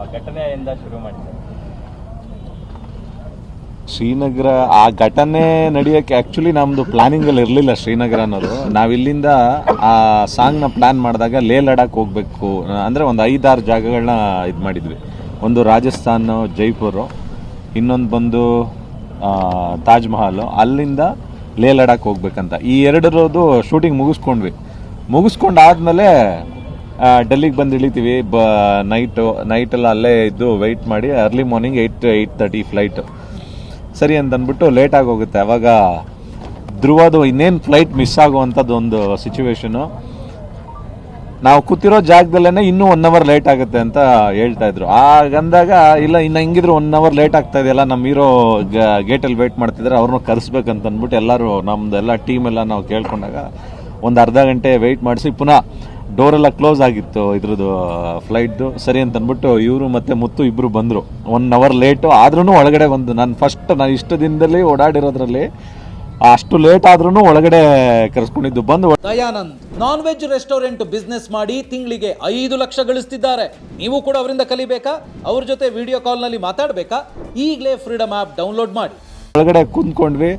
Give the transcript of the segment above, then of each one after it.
ಆ ಘಟನೆಯಿಂದ ಶುರು ಮಾಡಿ ಶ್ರೀನಗರ, ಆ ಘಟನೆ ನಡೆಯೋಕ್ಕೆ ಆ್ಯಕ್ಚುಲಿ ನಮ್ಮದು ಪ್ಲಾನಿಂಗಲ್ಲಿ ಇರಲಿಲ್ಲ ಶ್ರೀನಗರ ಅನ್ನೋದು. ನಾವು ಇಲ್ಲಿಂದ ಆ ಸಾಂಗ್ನ ಪ್ಲ್ಯಾನ್ ಮಾಡಿದಾಗ ಲೇ ಲಡಾಖ್ ಹೋಗಬೇಕು. ಅಂದರೆ ಒಂದು ಐದಾರು ಜಾಗಗಳನ್ನ ಇದು ಮಾಡಿದ್ವಿ. ಒಂದು ರಾಜಸ್ಥಾನ, ಜೈಪುರು, ಇನ್ನೊಂದು ಬಂದು ತಾಜ್ ಮಹಲ್. ಅಲ್ಲಿಂದ ಲೇ ಲಡಾಖ್ ಹೋಗ್ಬೇಕಂತ. ಈ ಎರಡರದು ಶೂಟಿಂಗ್ ಮುಗಿಸ್ಕೊಂಡ್ವಿ. ಮುಗಿಸ್ಕೊಂಡು ಆದಮೇಲೆ ಡೆಲ್ಲಿಗೆ ಬಂದು ಇಳಿತೀವಿ. ಬ ನೈಟು ನೈಟೆಲ್ಲ ಅಲ್ಲೇ ಇದ್ದು ವೆಯ್ಟ್ ಮಾಡಿ early morning eight eight thirty flight ಸರಿ ಅಂತ ಅಂದ್ಬಿಟ್ಟು ಲೇಟಾಗಿ ಹೋಗುತ್ತೆ. ಅವಾಗ ಧ್ರುವದು ಇನ್ನೇನು ಫ್ಲೈಟ್ ಮಿಸ್ ಆಗುವಂಥದ್ದು ಒಂದು ಸಿಚುವೇಶನು ನಾವು ಕೂತಿರೋ ಜಾಗದಲ್ಲೇ ಇನ್ನೂ ಒನ್ ಅವರ್ ಲೇಟ್ ಆಗುತ್ತೆ ಅಂತ ಹೇಳ್ತಾ ಇದ್ರು. ಆಗಂದಾಗ ಇಲ್ಲ, ಇನ್ನು ಹಿಂಗಿದ್ರು ಒನ್ ಅವರ್ ಲೇಟ್ ಆಗ್ತಾ ಇದೆಯಲ್ಲ ನಮ್ಮ ಹೀರೋ ಗೇಟಲ್ಲಿ ವೇಟ್ ಮಾಡ್ತಿದ್ರೆ ಅವ್ರನ್ನ ಕರೆಸ್ಬೇಕಂತ ಅಂದ್ಬಿಟ್ಟು ಎಲ್ಲರೂ ನಮ್ಮದೆಲ್ಲ ಟೀಮೆಲ್ಲ ನಾವು ಕೇಳ್ಕೊಂಡಾಗ ಒಂದು ಅರ್ಧ ಗಂಟೆ ವೆಯ್ಟ್ ಮಾಡಿಸಿ ಪುನಃ ಡೋರೆಲ್ಲ ಕ್ಲೋಸ್ ಆಗಿತ್ತು ಇದ್ರದ್ದು ಫ್ಲೈಟ್ದು ಸರಿ ಅಂತ ಅಂದ್ಬಿಟ್ಟು ಇವರು ಮತ್ತೆ ಮುತ್ತು ಇಬ್ಬರು ಬಂದರು. ಒನ್ ಅವರ್ ಲೇಟು ಆದ್ರೂ ಒಳಗಡೆ ಒಂದು ನಾನು ಫಸ್ಟ್ ನಾನು ಇಷ್ಟು ದಿನದಲ್ಲಿ ಓಡಾಡಿರೋದ್ರಲ್ಲಿ ಅಷ್ಟು ಲೇಟ್ ಆದ್ರೂ ಒಳಗಡೆ ಕರೆಸ್ಕೊಂಡಿದ್ದು. ಬಂದು Dayanand non veg restaurant business ಮಾಡಿ ತಿಂಗಳಿಗೆ ಐದು ಲಕ್ಷ ಗಳಿಸ್ತಿದ್ದಾರೆ. ನೀವು ಕೂಡ ಅವರಿಂದ ಕಲಿಬೇಕಾ? ಅವ್ರ ಜೊತೆ ವಿಡಿಯೋ ಕಾಲ್ನಲ್ಲಿ ಮಾತಾಡಬೇಕಾ? ಈಗಲೇ ಫ್ರೀಡಮ್ ಆ್ಯಪ್ ಡೌನ್ಲೋಡ್ ಮಾಡಿ. ಒಳಗಡೆ ಕುಂತ್ಕೊಂಡ್ವಿ.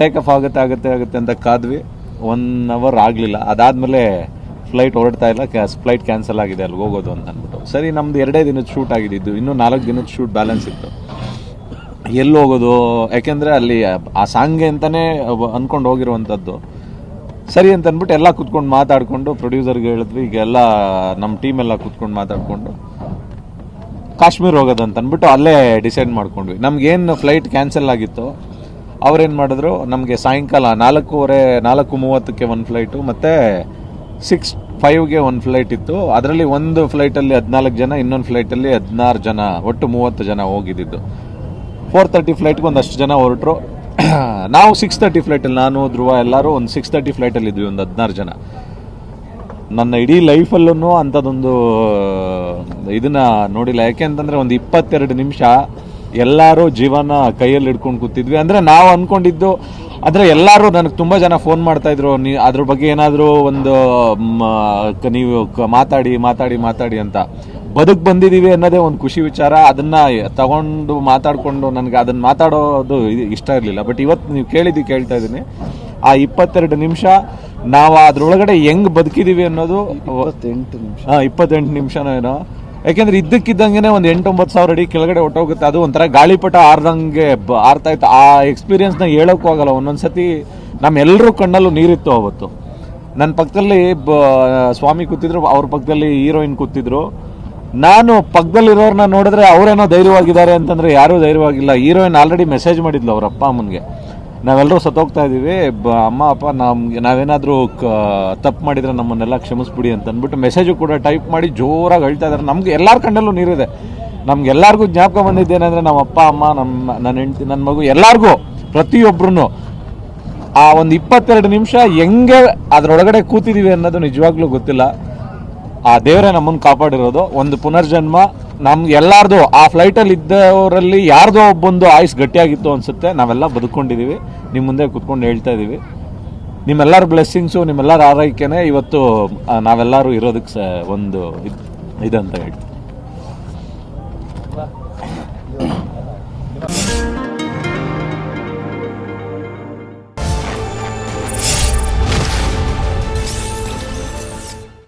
ಟೇಕ್ ಆಫ್ ಆಗುತ್ತೆ ಆಗುತ್ತೆ ಆಗುತ್ತೆ ಅಂತ ಕಾದ್ವಿ. ಒನ್ ಅವರ್ ಆಗಲಿಲ್ಲ. ಅದಾದಮೇಲೆ ಫ್ಲೈಟ್ ಹೊರಡ್ತಾ ಇಲ್ಲ ಫ್ಲೈಟ್ ಕ್ಯಾನ್ಸಲ್ ಆಗಿದೆ ಅಲ್ಲಿ ಹೋಗೋದು ಅಂತ ಅಂದ್ಬಿಟ್ಟು. ಸರಿ, ನಮ್ದು ಎರಡೇ ದಿನದ ಶೂಟ್ ಆಗಿದ್ದು, ಇನ್ನೂ ನಾಲ್ಕು ದಿನದ ಶೂಟ್ ಬ್ಯಾಲೆನ್ಸ್ ಇತ್ತು. ಎಲ್ಲಿ ಹೋಗೋದು? ಯಾಕೆಂದರೆ ಅಲ್ಲಿ ಆ ಸಾಂಗ್ ಅಂತಲೇ ಅಂದ್ಕೊಂಡು ಹೋಗಿರುವಂಥದ್ದು. ಸರಿ ಅಂತ ಅಂದ್ಬಿಟ್ಟು ಎಲ್ಲ ಕುತ್ಕೊಂಡು ಮಾತಾಡಿಕೊಂಡು ಪ್ರೊಡ್ಯೂಸರ್ಗೆ ಹೇಳಿದ್ವಿ, ಈಗ ಎಲ್ಲ ನಮ್ಮ ಟೀಮ್ ಎಲ್ಲ ಕುತ್ಕೊಂಡು ಮಾತಾಡಿಕೊಂಡು, ಕಾಶ್ಮೀರ್ ಅಂತ ಅಂದ್ಬಿಟ್ಟು ಅಲ್ಲೇ ಡಿಸೈಡ್ ಮಾಡ್ಕೊಂಡ್ವಿ. ನಮಗೇನು ಫ್ಲೈಟ್ ಕ್ಯಾನ್ಸಲ್ ಆಗಿತ್ತು, ಅವ್ರೇನು ಮಾಡಿದ್ರು, ನಮಗೆ ಸಾಯಂಕಾಲ ನಾಲ್ಕೂವರೆ, ನಾಲ್ಕು ಮೂವತ್ತಕ್ಕೆ ಒಂದು ಫ್ಲೈಟು ಮತ್ತು ಸಿಕ್ಸ್ ಫೈವ್ಗೆ ಒಂದು ಫ್ಲೈಟ್ ಇತ್ತು. ಅದರಲ್ಲಿ ಒಂದು ಫ್ಲೈಟಲ್ಲಿ ಹದಿನಾಲ್ಕು ಜನ, ಇನ್ನೊಂದು ಫ್ಲೈಟಲ್ಲಿ ಹದಿನಾರು ಜನ, ಒಟ್ಟು ಮೂವತ್ತು ಜನ ಹೋಗಿದ್ದಿದ್ದು. ಫೋರ್ ತರ್ಟಿ ಫ್ಲೈಟ್ಗೆ ಒಂದಷ್ಟು ಜನ ಹೊರಟರು. ನಾವು ಸಿಕ್ಸ್ ತರ್ಟಿ ಫ್ಲೈಟಲ್ಲಿ ನಾನು, ಧ್ರುವ ಎಲ್ಲರೂ ಒಂದು ಸಿಕ್ಸ್ ತರ್ಟಿ ಫ್ಲೈಟಲ್ಲಿ ಇದ್ವಿ, ಒಂದು ಹದಿನಾರು ಜನ. ನನ್ನ ಇಡೀ ಲೈಫಲ್ಲೂ ಅಂಥದ್ದೊಂದು, ಇದನ್ನ ನೋಡಿಲ್ಲ. ಯಾಕೆಂತಂದ್ರೆ ಒಂದು ಇಪ್ಪತ್ತೆರಡು ನಿಮಿಷ ಎಲ್ಲರೂ ಜೀವನ ಕೈಯಲ್ಲಿ ಹಿಡ್ಕೊಂಡು ಕೂತಿದ್ವಿ. ಅಂದರೆ ನಾವು ಅಂದ್ಕೊಂಡಿದ್ದು ಅಂದರೆ ಎಲ್ಲರೂ ನನಗೆ ತುಂಬ ಜನ ಫೋನ್ ಮಾಡ್ತಾಯಿದ್ರು ನೀ ಅದ್ರ ಬಗ್ಗೆ ಏನಾದರೂ ಒಂದು ನೀವು ಮಾತಾಡಿ ಮಾತಾಡಿ ಮಾತಾಡಿ ಅಂತ. ಬದುಕು ಬಂದಿದ್ದೀವಿ ಅನ್ನೋದೇ ಒಂದು ಖುಷಿ ವಿಚಾರ. ಅದನ್ನು ತಗೊಂಡು ಮಾತಾಡಿಕೊಂಡು ನನಗೆ ಅದನ್ನ ಮಾತಾಡೋದು ಇಷ್ಟ ಇರಲಿಲ್ಲ. ಬಟ್ ಇವತ್ತು ನೀವು ಕೇಳಿದ್ದು ಕೇಳ್ತಾ ಇದ್ದೀನಿ. ಆ ಇಪ್ಪತ್ತೆರಡು ನಿಮಿಷ ನಾವು ಅದರೊಳಗಡೆ ಹೆಂಗೆ ಬದುಕಿದೀವಿ ಅನ್ನೋದು ಇಪ್ಪತ್ತೆಂಟು ನಿಮಿಷ. ಹಾಂ ಇಪ್ಪತ್ತೆಂಟು ನಿಮಿಷನೋ ಏನೋ. ಯಾಕೆಂದ್ರೆ ಇದ್ದಕ್ಕಿದ್ದಂಗೆ ಒಂದು ಎಂಟೊಂಬತ್ತು ಸಾವಿರ ಅಡಿ ಕೆಳಗಡೆ ಹೊಟ್ಟೋಗುತ್ತೆ ಅದು ಒಂಥರ ಗಾಳಿಪಟ ಆರ್ದಂಗೆ ಆರ್ತಾ ಇತ್ತು. ಆ ಎಕ್ಸ್ಪೀರಿಯನ್ಸ್ನ ಹೇಳೋಕ್ಕೂ ಆಗಲ್ಲ. ಒಂದೊಂದ್ಸತಿ ನಮ್ಮೆಲ್ಲರೂ ಕಣ್ಣಲ್ಲೂ ನೀರಿತ್ತು ಅವತ್ತು. ನನ್ನ ಪಕ್ಕದಲ್ಲಿ ಬ ಸ್ವಾಮಿ ಕೂತಿದ್ರು, ಅವ್ರ ಪಕ್ಕದಲ್ಲಿ ಹೀರೋಯಿನ್ ಕೂತಿದ್ರು. ನಾನು ಪಕ್ಕದಲ್ಲಿರೋರನ್ನ ನೋಡಿದ್ರೆ ಅವರೇನೋ ಧೈರ್ಯವಾಗಿದ್ದಾರೆ ಅಂತಂದರೆ ಯಾರೂ ಧೈರ್ಯವಾಗಿಲ್ಲ. ಹೀರೋಯಿನ್ ಆಲ್ರೆಡಿ ಮೆಸೇಜ್ ಮಾಡಿದ್ಲು ಅವ್ರ ಅಪ್ಪ ಅಮ್ಮನಿಗೆ. ನಾವೆಲ್ಲರೂ ಸತ್ತೋಗ್ತಾ ಇದ್ದೀವಿ ಬ ಅಮ್ಮ, ಅಪ್ಪ ನಮ್ಗೆ ನಾವೇನಾದರೂ ಕ ತಪ್ಪು ಮಾಡಿದರೆ ನಮ್ಮನ್ನೆಲ್ಲ ಕ್ಷಮಿಸ್ಬಿಡಿ ಅಂತ ಅಂದ್ಬಿಟ್ಟು ಮೆಸೇಜು ಕೂಡ ಟೈಪ್ ಮಾಡಿ ಜೋರಾಗಿ ಹೇಳ್ತಾ ಇದ್ದಾರೆ ನಮ್ಗೆ ಎಲ್ಲರ ಕಣ್ಣಲ್ಲೂ ನೀರಿದೆ. ನಮ್ಗೆ ಎಲ್ಲರಿಗೂ ಜ್ಞಾಪಕ ಬಂದಿದ್ದೇನೆಂದರೆ ನಮ್ಮ ಅಪ್ಪ, ಅಮ್ಮ ನಮ್ಮ ನನ್ನ ಹೆಂಡತಿ ನನ್ನ ಮಗು ಎಲ್ಲರಿಗೂ ಪ್ರತಿಯೊಬ್ಬರೂ ಆ ಒಂದು ಇಪ್ಪತ್ತೆರಡು ನಿಮಿಷ ಹೆಂಗೆ ಅದರೊಳಗಡೆ ಕೂತಿದ್ದೀವಿ ಅನ್ನೋದು ನಿಜವಾಗ್ಲೂ ಗೊತ್ತಿಲ್ಲ. ಆ ದೇವರೇ ನಮ್ಮನ್ನು ಕಾಪಾಡಿರೋದು. ಒಂದು ಪುನರ್ಜನ್ಮ ನಮ್ಗೆ ಎಲ್ಲಾರ್ದು, ಆ ಫ್ಲೈಟಲ್ಲಿ ಇದ್ದವರಲ್ಲಿ ಯಾರ್ದೋ ಒಬ್ಬೊಂದು ಆಯುಸ್ ಗಟ್ಟಿಯಾಗಿತ್ತು ಅನ್ಸುತ್ತೆ. ನಾವೆಲ್ಲ ಬದುಕೊಂಡಿದ್ದೀವಿ ನಿಮ್ಮ ಮುಂದೆ ಕುತ್ಕೊಂಡು ಹೇಳ್ತಾ ಇದ್ದೀವಿ ನಿಮ್ಮೆಲ್ಲರ ಬ್ಲೆಸ್ಸಿಂಗ್ಸು ನಿಮ್ಮೆಲ್ಲರ ಆರೈಕೆನೇ ಇವತ್ತು ನಾವೆಲ್ಲರೂ ಇರೋದಕ್ಕೆ ಒಂದು ಇದು ಇದಂತ ಹೇಳ್ತೀನಿ.